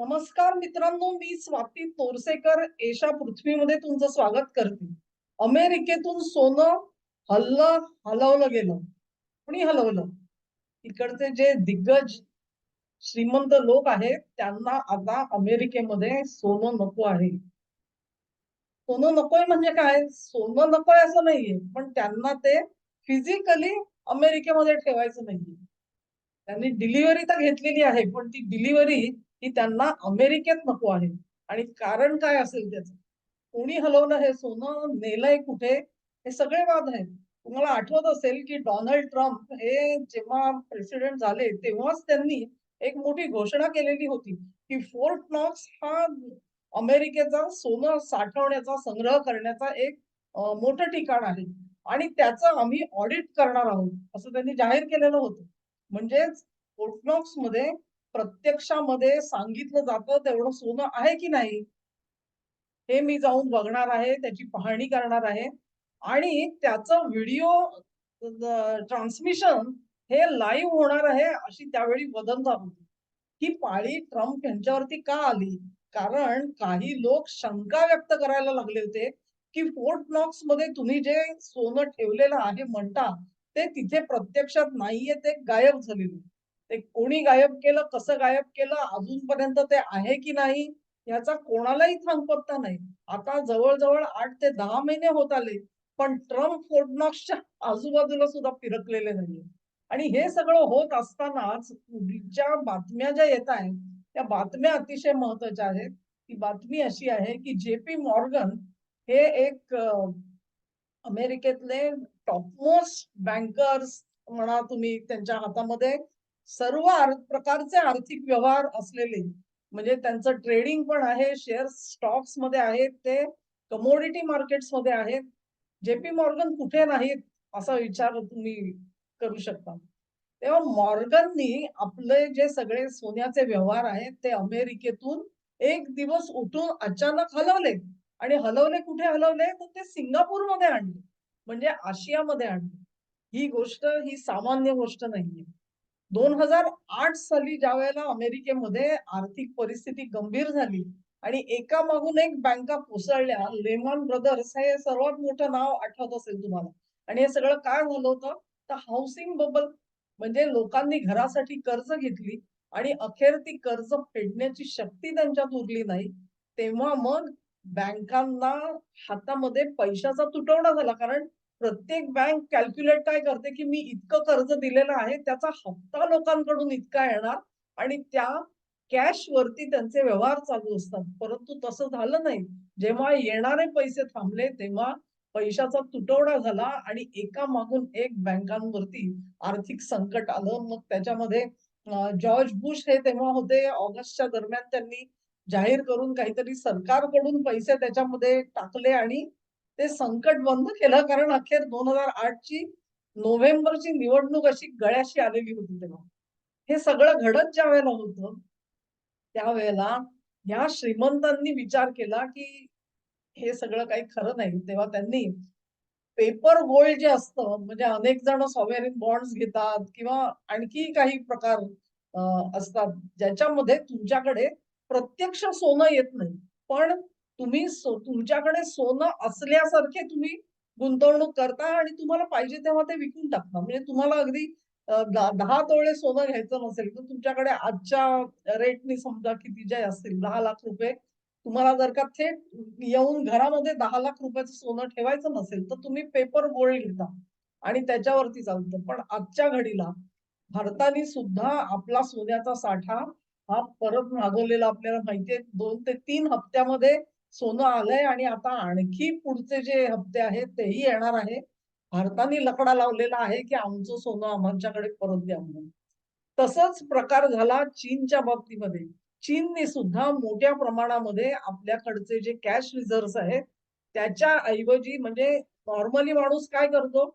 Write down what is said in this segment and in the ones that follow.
नमस्कार मित्रांनो मी स्वाती तोरसेकर. एशा पृथ्वीमध्ये तुमचं स्वागत करते. अमेरिकेतून सोनं हल्लं हलवलं गेलं. कुणी हलवलं? इकडचे जे दिग्गज श्रीमंत लोक आहेत त्यांना आता अमेरिकेमध्ये सोनं नको आहे. सोनं नकोय म्हणजे काय? सोनं नकोय असं नाहीये पण त्यांना ते फिजिकली अमेरिकेमध्ये ठेवायचं नाहीये. त्यांनी डिलिव्हरी तर घेतलेली आहे पण ती डिलिव्हरी ही त्यांना अमेरिकेत नको आहे. आणि कारण काय असेल त्याचं? कोणी हलवलं हे सोनं? नेलंय कुठे? हे सगळे वाद आहेत. तुम्हाला आठवत असेल की डोनाल्ड ट्रम्प हे जेव्हा प्रेसिडेंट झाले तेव्हाच त्यांनी एक मोठी घोषणा केलेली होती की फोर्ट नॉक्स हा अमेरिकेचा सोनं साठवण्याचा संग्रह करण्याचा एक मोठं ठिकाण आहे. आणि त्याचं आम्ही ऑडिट करणार आहोत असं त्यांनी जाहीर केलेलं होतं. म्हणजेच फोर्टनॉक्समध्ये प्रत्यक्षामध्ये सांगितलं जातं तेवढं सोनं आहे की नाही? हे मी जाऊन बघणार आहे त्याची पाहणी करणार आहे. आणि त्याचं व्हिडिओ ट्रान्समिशन हे लाईव्ह होणार आहे अशी त्यावेळी वदंता होती. ही पाळी ट्रम्प यांच्यावरती का आली? कारण काही लोक शंका व्यक्त करायला लागले होते की फोर्ट नॉक्समध्ये तुम्ही जे सोनं ठेवलेलं आहे म्हणता ते तिथे प्रत्यक्षात नाहीये ते गायब झालेले ते कोणी गायब केलं कसं गायब केलं अजूनपर्यंत ते आहे की नाही याचा कोणालाही थांबपत्ता नाही. आता जवळजवळ आठ ते दहा महिने होत आले पण ट्रम्प फोर्टनॉक्सच्या आजूबाजूला सुद्धा फिरकलेले नाहीये. आणि हे सगळं होत असतानाच ज्या बातम्या ज्या येत आहेत त्या बातम्या अतिशय महत्त्वाच्या आहेत. ती बातमी अशी आहे की जे पी मॉर्गन हे एक अमेरिकेतले टॉपमोस्ट बँकर्स म्हणा तुम्ही त्यांच्या हातामध्ये सर्व प्रकारचे आर्थिक व्यवहार असलेले म्हणजे त्यांचं ट्रेडिंग पण आहे शेअर्स स्टॉक्समध्ये आहेत ते कमोडिटी मार्केट्समध्ये आहेत. जे पी मॉर्गन कुठे नाहीत असा विचार तुम्ही करू शकता. तेव्हा मॉर्गननी आपले जे सगळे सोन्याचे व्यवहार आहेत ते अमेरिकेतून एक दिवस उठून अचानक हलवले. आणि हलवले कुठे हलवले? तर ते सिंगापूरमध्ये आणले. म्हणजे आशियामध्ये आणले. ही गोष्ट ही सामान्य गोष्ट नाहीये. दोन हजार आठ साली ज्या वेळेला अमेरिकेमध्ये आर्थिक परिस्थिती गंभीर झाली आणि एका मागून एक बँका कोसळल्या लेमन ब्रदर्स हे सर्वात मोठं नाव आठवत असेल तुम्हाला. आणि हे सगळं काय झालं होतं? तर हाऊसिंग बबल म्हणजे लोकांनी घरासाठी कर्ज घेतली आणि अखेर ती कर्ज फेडण्याची शक्ती त्यांच्यात उरली नाही. तेव्हा मग बँकांना हातामध्ये पैशाचा तुटवडा झाला. कारण प्रत्येक बँक कॅल्क्युलेट काय करते की मी इतकं कर्ज दिलेलं आहे त्याचा हप्ता लोकांकडून इतका येणार आणि त्या कॅश वरती त्यांचे व्यवहार चालू असतात. परंतु तसं झालं नाही. जेव्हा येणारे पैसे थांबले तेव्हा पैशाचा तुटवडा झाला आणि एका मागून एक बँकांवरती आर्थिक संकट आलं. मग त्याच्यामध्ये जॉर्ज बुश हे तेव्हा होते. ऑगस्टच्या दरम्यान त्यांनी जाहीर करून काहीतरी सरकारकडून पैसे त्याच्यामध्ये टाकले आणि ते संकट बंद केलं कारण अखेर दोन हजार आठ ची नोव्हेंबरची निवडणूक अशी गळ्याशी आलेली होती तेव्हा. हे सगळं घडत ज्या वेळेला होतं त्यावेळेला ह्या श्रीमंतांनी विचार केला की हे सगळं काही खरं नाही. तेव्हा त्यांनी पेपर गोल्ड जे असतं म्हणजे अनेक जण सॉवेरिन बॉन्ड्स घेतात किंवा आणखी काही प्रकार असतात ज्याच्यामध्ये तुमच्याकडे प्रत्यक्ष सोनं येत नाही. पण तुम्ही तुमच्याकडे सोनं असल्यासारखे तुम्ही गुंतवणूक करता आणि तुम्हाला पाहिजे तेव्हा ते विकून टाकता. म्हणजे तुम्हाला अगदी दहा तोळे सोनं घ्यायचं नसेल तर तुमच्याकडे आजच्या रेटनी समजा किती जे असतील दहा लाख रुपये तुम्हाला जर का थेट येऊन घरामध्ये दहा लाख रुपयाचं सोनं ठेवायचं नसेल तर तुम्ही पेपर गोल्ड घेता आणि त्याच्यावरती चालतं. पण आजच्या घडीला भारताने सुद्धा आपला सोन्याचा साठा हा परत मागवलेला आपल्याला माहितीये. दोन ते तीन हप्त्यामध्ये सोनं आलंय आणि आता आणखी पुढचे जे हप्ते आहेत तेही येणार आहे. भारताने लकडा लावलेला आहे की आमचं सोनं आमच्याकडे परत द्या म्हणून. तसंच प्रकार झाला चीनच्या बाबतीमध्ये. चीनने सुद्धा मोठ्या प्रमाणामध्ये आपल्याकडचे जे कॅश रिझर्व्ह आहेत त्याच्या ऐवजी म्हणजे नॉर्मली माणूस काय करतो?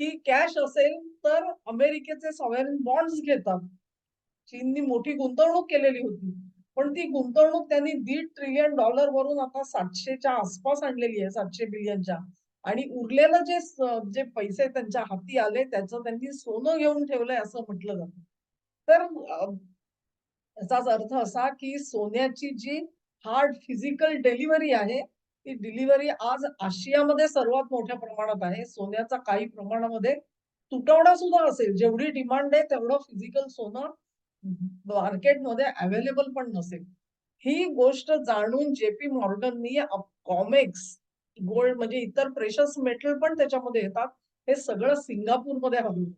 की कॅश असेल तर अमेरिकेचे सॉव्हरेन बॉन्ड्स घेतात. चीननी मोठी गुंतवणूक केलेली होती. पण ती गुंतवणूक त्यांनी दीड ट्रिलियन डॉलर वरून आता सातशेच्या आसपास आणलेली आहे सातशे बिलियनच्या. आणि उरलेलं जे जे पैसे त्यांच्या हाती आले त्याचं त्यांनी सोनं घेऊन ठेवलंय असं म्हटलं जातं. तर याचाच अर्थ असा की सोन्याची जी हार्ड फिजिकल डिलिव्हरी आहे ती डिलिव्हरी आज आशियामध्ये सर्वात मोठ्या प्रमाणात आहे. सोन्याचा काही प्रमाणामध्ये तुटवडा सुद्धा असेल. जेवढी डिमांड आहे तेवढं फिजिकल सोनं मार्केटमध्ये अवेलेबल पण नसेल. ही गोष्ट जाणून जेपी मॉर्गननी कॉमेक्स गोल्ड म्हणजे इतर प्रेशस मेटल पण त्याच्यामध्ये येतात. हे सगळं सिंगापूरमध्ये हलवलं.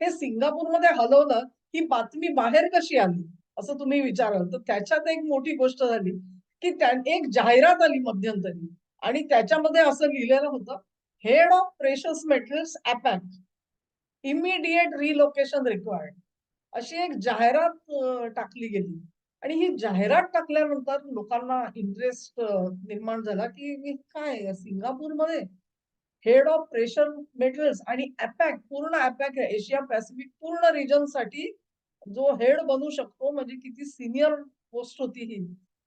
हे सिंगापूरमध्ये हलवलं ही बातमी बाहेर कशी आली? असं तुम्ही विचाराल. तर त्याच्यात एक मोठी गोष्ट झाली की त्या एक जाहिरात आली मध्यंतरी आणि त्याच्यामध्ये असं लिहिलेलं होतं हेड ऑफ प्रेशस मेटल्स अॅपॅक्ट इमिडिएट रिलोकेशन रिक्वायर्ड अशी एक जाहिरात टाकली गेली. आणि ही जाहिरात टाकल्यानंतर लोकांना इंटरेस्ट निर्माण झाला की काय सिंगापूरमध्ये हेड ऑफ प्रेशर मेटल्स आणि अपॅक पूर्ण अपॅक एशिया पॅसिफिक पूर्ण रिजनसाठी जो हेड बनू शकतो म्हणजे किती सिनियर पोस्ट होती ही.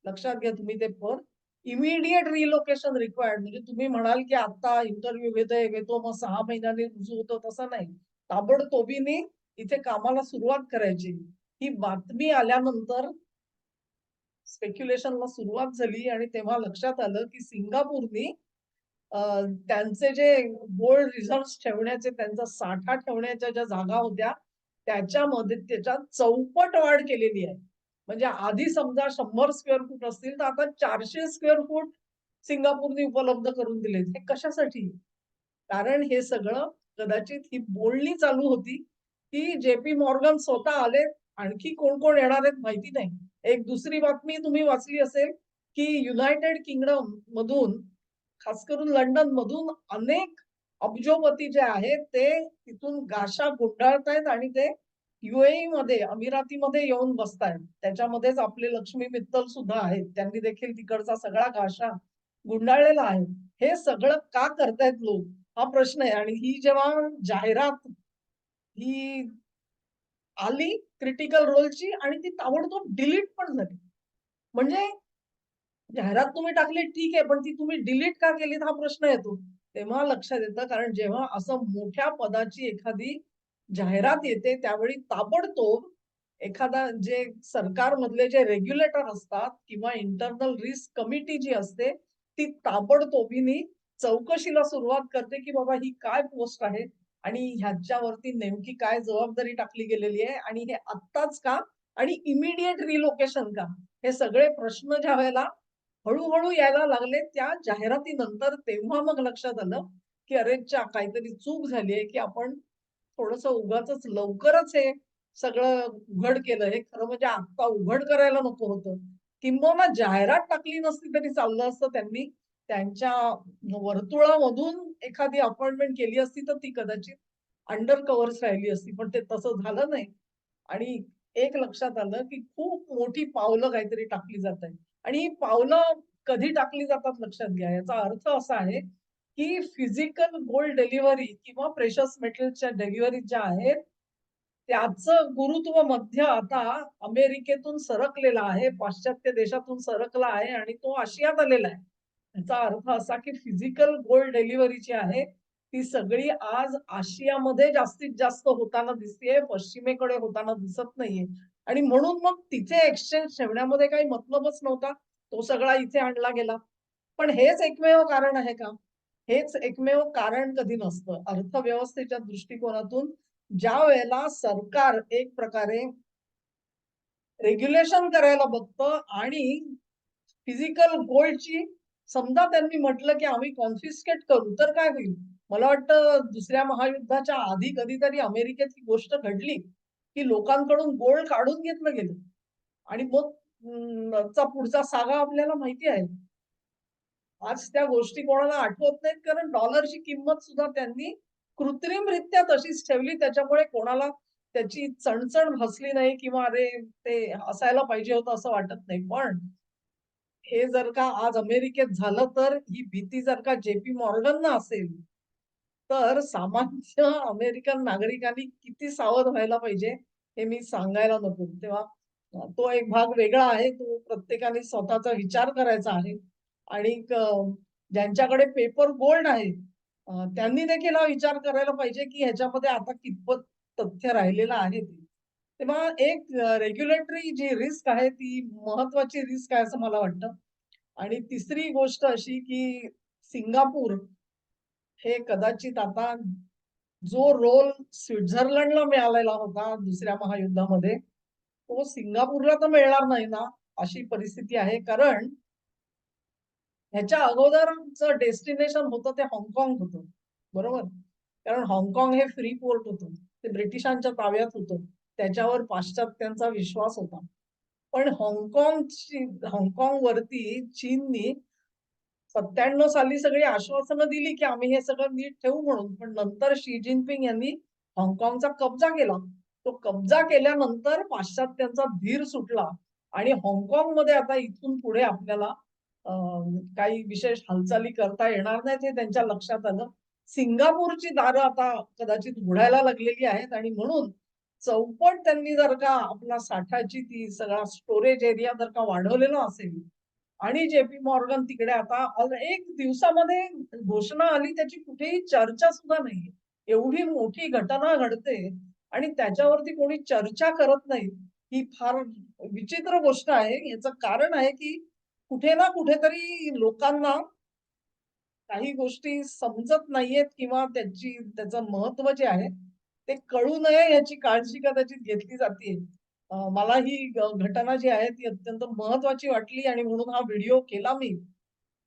लक्षात घ्या तुम्ही ते पण. इमिडिएट रिलोकेशन रिक्वायर्ड म्हणजे तुम्ही म्हणाल की आता इंटरव्ह्यू घेतोय घेतो मग सहा महिन्याने रुजू होतो तसं नाही. ताबडतोबीने इथे कामाला सुरुवात करायची. ही बातमी आल्यानंतर स्पेक्युलेशनला सुरुवात झाली आणि तेव्हा लक्षात आलं की सिंगापूरनी त्यांचे जे गोल्ड रिझर्व्ह ठेवण्याचे त्यांचा साठा ठेवण्याच्या ज्या जागा होत्या त्याच्यामध्ये त्याच्यात चौपट वाढ केलेली आहे. म्हणजे आधी समजा शंभर स्क्वेअर फूट असतील तर आता चारशे स्क्वेअर फूट सिंगापूरने उपलब्ध करून दिले हे कशासाठी? कारण हे सगळं कदाचित ही बोलणी चालू होती. की जे पी मॉर्गन स्वतः आले आणखी कोण कोण येणार आहेत माहिती नाही. एक दुसरी बातमी तुम्ही वाचली असेल की युनायटेड किंगडम मधून खास करून लंडन मधून अनेक अब्जोपती जे आहेत ते तिथून गाशा गुंडाळतायत आणि ते युएई मध्ये अमिरातीमध्ये येऊन बसतायत त्याच्यामध्येच आपले लक्ष्मी मित्तल सुद्धा आहेत. त्यांनी देखील तिकडचा सगळा गाशा गुंडाळलेला आहे. हे सगळं का करतायत लोक? हा प्रश्न आहे. आणि ही जेव्हा जाहिरात ही आली क्रिटिकल रोलची आणि ती ताबडतोब डिलीट पण झाली. म्हणजे जाहिरात तुम्ही टाकली ठीक आहे पण ती तुम्ही डिलीट का केलीत हा प्रश्न येतो. तेव्हा लक्षात येतं कारण जेव्हा असं मोठ्या पदाची एखादी जाहिरात येते त्यावेळी ताबडतोब एखादा जे सरकारमधले जे रेग्युलेटर असतात किंवा इंटरनल रिस्क कमिटी जी असते ती ताबडतोबीने चौकशीला सुरुवात करते की बाबा ही काय पोस्ट आहे? आणि ह्याच्यावरती नेमकी काय जबाबदारी टाकली गेलेली आहे आणि हे आत्ताच का आणि इमिडिएट रिलोकेशन का हे सगळे प्रश्न ज्या वेळेला हळूहळू यायला लागले त्या जाहिरातीनंतर तेव्हा मग लक्षात आलं की अरेच्या काहीतरी चूक झाली आहे की आपण थोडस उगाच लवकरच हे सगळं उघड केलं. हे खरं म्हणजे आता उघड करायला नको होतं. किंबहुना जाहिरात टाकली नसती तरी चाललं असतं त्यांनी. त्यांच्या वर्तुळामधून एखादी अपॉइंटमेंट केली असती तर ती कदाचित अंडर कव्हर्स राहिली असती पण ते तसं झालं नाही. आणि एक लक्षात आलं की खूप मोठी पावलं काहीतरी टाकली जात आहे आणि ही पावलं कधी टाकली जातात लक्षात घ्या. याचा अर्थ असा आहे की फिजिकल गोल्ड डिलिव्हरी किंवा प्रेशस मेटलच्या डिलिव्हरी ज्या आहेत त्याचं गुरुत्व मध्य आता अमेरिकेतून सरकलेला आहे पाश्चात्य देशातून सरकला आहे आणि तो आशियात आलेला आहे. याचा अर्थ असा की फिजिकल गोल्ड डिलिव्हरी जी आहे ती सगळी आज आशियामध्ये जास्तीत जास्त होताना दिसतेय पश्चिमेकडे होताना दिसत नाहीये. आणि म्हणून मग तिथे एक्सचेंज ठेवण्यामध्ये काही मतलबच नव्हता. तो सगळा इथे आणला गेला. पण हेच एकमेव कारण आहे का? हेच एकमेव कारण कधी नसतं. अर्थव्यवस्थेच्या दृष्टिकोनातून ज्या वेळेला सरकार एक प्रकारे रेग्युलेशन करायला बघतं आणि फिजिकल गोल्डची समजा त्यांनी म्हटलं की आम्ही कॉन्फिस्केट करू तर काय होईल? मला वाटतं दुसऱ्या महायुद्धाच्या आधी कधीतरी अमेरिकेत ही गोष्ट घडली की लोकांकडून गोल्ड काढून घेतलं गेलं. आणि मग चा पुढचा सागा आपल्याला माहिती आहे. आज त्या गोष्टी कोणाला आठवत नाहीत कारण डॉलरची किंमत सुद्धा त्यांनी कृत्रिमरित्या तशीच ठेवली. त्याच्यामुळे कोणाला त्याची चणचण भासली नाही किंवा अरे ते असायला पाहिजे होतं असं वाटत नाही. पण हे जर का आज अमेरिकेत झालं तर ही भीती जर का जेपी मॉर्गन असेल तर सामान्य अमेरिकन नागरिकांनी किती सावध व्हायला पाहिजे हे मी सांगायला नको. तेव्हा तो एक भाग वेगळा आहे तो प्रत्येकाने स्वतःचा विचार करायचा आहे. आणि ज्यांच्याकडे पेपर गोल्ड आहे त्यांनी देखील हा विचार करायला पाहिजे की ह्याच्यामध्ये आता कितपत तथ्य राहिलेलं आहे ते. तेव्हा एक रेग्युलेटरी जी रिस्क आहे ती महत्वाची रिस्क आहे असं मला वाटतं. आणि तिसरी गोष्ट अशी की सिंगापूर हे कदाचित आता जो रोल स्वित्झर्लंडला मिळालेला होता दुसऱ्या महायुद्धामध्ये तो सिंगापूरला तर मिळणार नाही ना अशी परिस्थिती आहे. कारण ह्याच्या अगोदरचं डेस्टिनेशन होतं ते हाँगकाँग होतं. बरोबर? कारण हाँगकाँग हे फ्री पोर्ट होतं. ते ब्रिटिशांच्या ताब्यात होतं. त्याच्यावर पाश्चात्यांचा विश्वास होता. पण हाँगकाँग हाँगकाँग वरती चीननी सत्त्याण्णव साली सगळी आश्वासनं दिली की आम्ही हे सगळं नीट ठेवू म्हणून. पण नंतर शी जिनपिंग यांनी हाँगकाँगचा कब्जा केला. तो कब्जा केल्यानंतर पाश्चात्यांचा धीर सुटला. आणि हाँगकाँगमध्ये आता इथून पुढे आपल्याला काही विशेष हालचाली करता येणार नाहीत हे त्यांच्या लक्षात आलं. सिंगापूरची दारं आता कदाचित उघडायला लागलेली आहेत आणि म्हणून चौपट त्यांनी जर का आपला साठाची ती सगळा स्टोरेज एरिया जर का वाढवलेला असेल आणि जेपी मॉर्गन तिकडे आता एक दिवसामध्ये घोषणा आली त्याची कुठेही चर्चा सुद्धा नाही एवढी मोठी घटना घडते आणि त्याच्यावरती कोणी चर्चा करत नाही ही फार विचित्र गोष्ट आहे. याचं कारण आहे की कुठे ना कुठेतरी लोकांना काही गोष्टी समजत नाहीयेत किंवा त्याची त्याचं महत्त्व जे आहे ते कळू नये याची काळजी कदाचित घेतली जाते मला ही घटना जी आहे ती अत्यंत महत्वाची वाटली आणि म्हणून हा व्हिडिओ केला मी.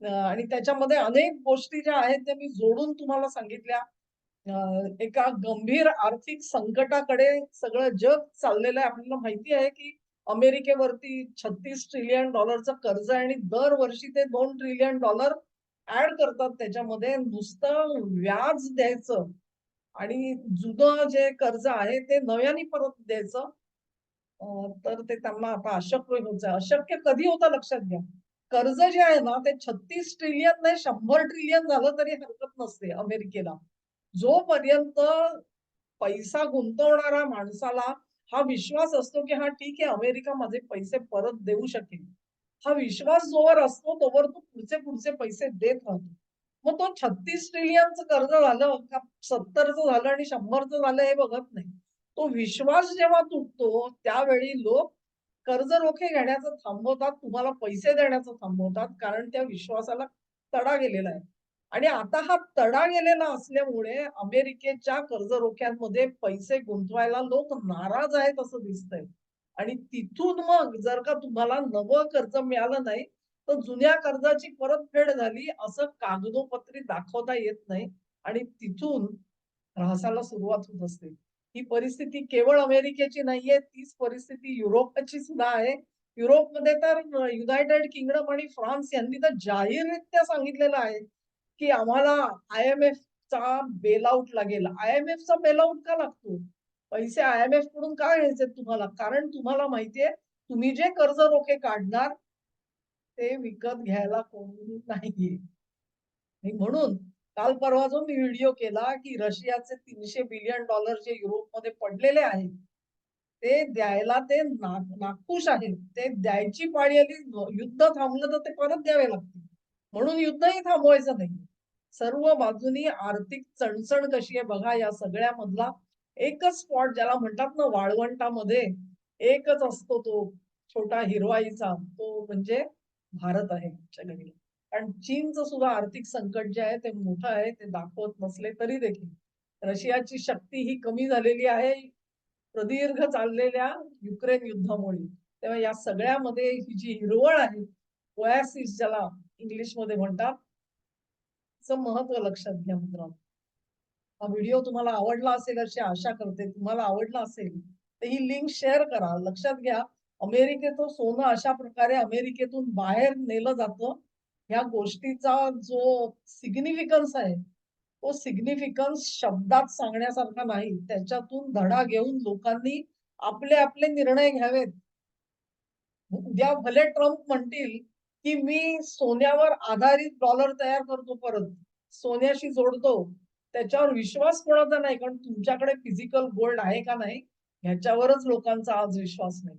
आणि त्याच्यामध्ये अनेक गोष्टी ज्या आहेत त्या मी जोडून तुम्हाला सांगितल्या. एका गंभीर आर्थिक संकटाकडे सगळं जग चाललेलं आहे. आपल्याला माहिती आहे की अमेरिकेवरती छत्तीस ट्रिलियन डॉलरचं कर्ज आहे आणि दरवर्षी ते दोन ट्रिलियन डॉलर ऍड करतात. त्याच्यामध्ये नुसतं व्याज द्यायचं. आणि जुनं जे कर्ज आहे ते नव्याने परत द्यायचं. तर ते त्यांना आता अशक्य होत अशक्य कधी होतं लक्षात घ्या. कर्ज जे आहे ना ते छत्तीस ट्रिलियन नाही शंभर ट्रिलियन झालं तरी हरकत नसते अमेरिकेला. जोपर्यंत पैसा गुंतवणारा माणसाला हा विश्वास असतो की हा ठीक आहे अमेरिका माझे पैसे परत देऊ शकेल. हा विश्वास जोवर असतो तोवर तो पुढचे पुढचे पैसे देत राहतो. मग तो छत्तीस ट्रिलियनचं कर्ज झालं का सत्तरचं झालं आणि शंभरचं झालं हे बघत नाही. तो विश्वास जेव्हा तुटतो त्यावेळी लोक कर्ज रोखे घेण्याचं थांबवतात तुम्हाला पैसे देण्याचं थांबवतात कारण त्या विश्वासाला तडा गेलेला आहे. आणि आता हा तडा गेलेला असल्यामुळे अमेरिकेच्या कर्ज रोख्यांमध्ये पैसे गुंतवायला लोक नाराज आहेत असं दिसतंय. आणि तिथून मग जर का तुम्हाला नवं कर्ज मिळालं नाही तर जुन्या कर्जाची परतफेड झाली असं कागदोपत्री दाखवता येत नाही आणि तिथून ऱ्हासाला सुरुवात होत असते. ही परिस्थिती केवळ अमेरिकेची नाहीये तीच परिस्थिती युरोपची सुद्धा आहे. युरोपमध्ये तर युनायटेड किंगडम आणि फ्रान्स यांनी तर जाहीररित्या सांगितलेलं आहे की आम्हाला आय एम एफ चा बेलआउट लागेल. आय एम एफ चा बेलआउट का लागतो? पैसे आय एम एफकडून का घ्यायचे तुम्हाला? कारण तुम्हाला माहितीये तुम्ही जे कर्ज रोखे काढणार ते विकत घ्यायला कोणी नाहीये. म्हणून काल परवा जो मी व्हिडिओ केला की रशियाचे तीनशे बिलियन डॉलर जे युरोपमध्ये पडलेले आहेत ते द्यायला ते नाखुश आहेत. ते द्यायची पाळी आली युद्ध थांबलं तर ते परत द्यावे लागतील. म्हणून युद्धही थांबवायचं नाही. सर्व बाजूनी आर्थिक चणचण कशी आहे बघा या सगळ्यामधला एकच स्पॉट ज्याला म्हणतात ना वाळवंटामध्ये एकच असतो तो छोटा हिरवाईचा तो म्हणजे भारत आहे जगाला कारण चीनचं सुद्धा आर्थिक संकट जे आहे ते मोठं आहे ते दाखवत नसले तरी देखील रशियाची शक्ती ही कमी झालेली आहे. प्रदीर्घ चाललेल्या युक्रेन युद्धामुळे. तेव्हा या सगळ्यामध्ये ही जी हिरवळ आहे ओयासिस ज्याला इंग्लिशमध्ये म्हणतात महत्त्व लक्षात घ्या मित्रांनो. हा व्हिडिओ तुम्हाला आवडला असेल अशी आशा करते. तुम्हाला आवडला असेल तर ही लिंक शेअर करा. लक्षात घ्या अमेरिकेचं सोनं अशा प्रकारे अमेरिकेतून बाहेर नेलं जातं. ह्या गोष्टीचा जो सिग्निफिकन्स आहे तो सिग्निफिकन्स शब्दात सांगण्यासारखा नाही. त्याच्यातून धडा घेऊन लोकांनी आपले आपले निर्णय घ्यावेत. उद्या भले ट्रम्प म्हणतील की मी सोन्यावर आधारित डॉलर तयार करतो परत सोन्याशी जोडतो त्याच्यावर विश्वास कोणाचा नाही कारण तुमच्याकडे फिजिकल गोल्ड आहे का नाही ह्याच्यावरच लोकांचा आज विश्वास नाही.